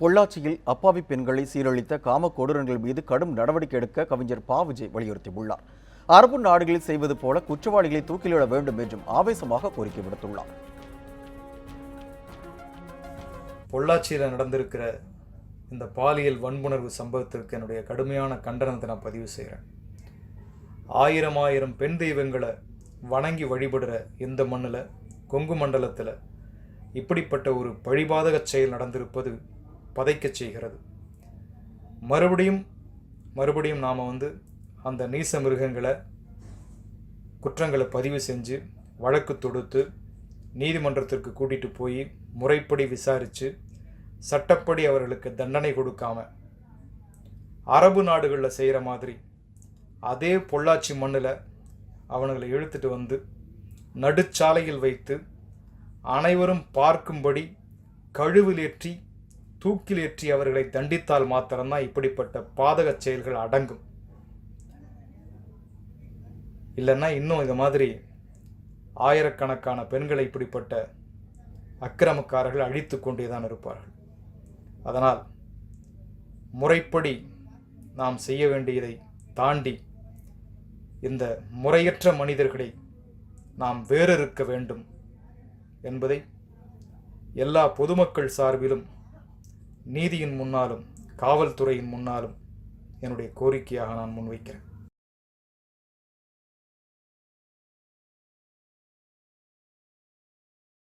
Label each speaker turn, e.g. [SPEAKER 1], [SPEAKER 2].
[SPEAKER 1] பொள்ளாச்சியில் அப்பாவி பெண்களை சீரழித்த காம கொடூரங்கள் மீது கடும் நடவடிக்கை எடுக்க கவிஞர் பா. விஜய் வலியுறுத்தியுள்ளார். அரபு நாடுகளில் செய்வது போல குற்றவாளிகளை தூக்கிலிட வேண்டும் என்றும் ஆவேசமாக கோரிக்கை விடுத்துள்ளார்.
[SPEAKER 2] பொள்ளாச்சியில் நடந்திருக்கிற இந்த பாலியல் வன்புணர்வு சம்பவத்திற்கு என்னுடைய கடுமையான கண்டனத்தை நான் பதிவு செய்கிறேன் ஆயிரம் ஆயிரம் பெண் தெய்வங்களை வணங்கி வழிபடுற இந்த மண்ணில் கொங்கு மண்டலத்தில் இப்படிப்பட்ட ஒரு பழிபாதகச் செயல் நடந்திருப்பது பதைக்கச் செய்கிறது. மறுபடியும் மறுபடியும் நாம் வந்து அந்த நீச மிருகங்களை குற்றங்களை பதிவு செஞ்சு வழக்கு தொடுத்து நீதிமன்றத்திற்கு கூட்டிகிட்டு போய் முறைப்படி விசாரித்து சட்டப்படி அவர்களுக்கு தண்டனை கொடுக்காம அரபு நாடுகளில் செய்கிற மாதிரி அதே பொள்ளாச்சி மண்ணில் அவனுங்களை இழுத்துட்டு வந்து நடுச்சாலையில் வைத்து அனைவரும் பார்க்கும்படி கழுவிலேற்றி தூக்கிலேற்றி அவர்களை தண்டித்தால் மாத்திரம்தான் இப்படிப்பட்ட பாதகச் செயல்கள் அடங்கும். இல்லைன்னா இன்னும் இது மாதிரி ஆயிரக்கணக்கான பெண்களை இப்படிப்பட்ட அக்கிரமக்காரர்கள் அழித்து கொண்டே தான் இருப்பார்கள். அதனால் முறைப்படி நாம் செய்ய வேண்டியதை தாண்டி இந்த முறையற்ற மனிதர்களை நாம் வேறறுக்க வேண்டும் என்பதை எல்லா பொதுமக்கள் சார்பிலும் நீதியின் முன்னாலும் காவல்துறையின் முன்னாலும் என்னுடைய கோரிக்கையாக நான் முன்வைக்கிறேன்.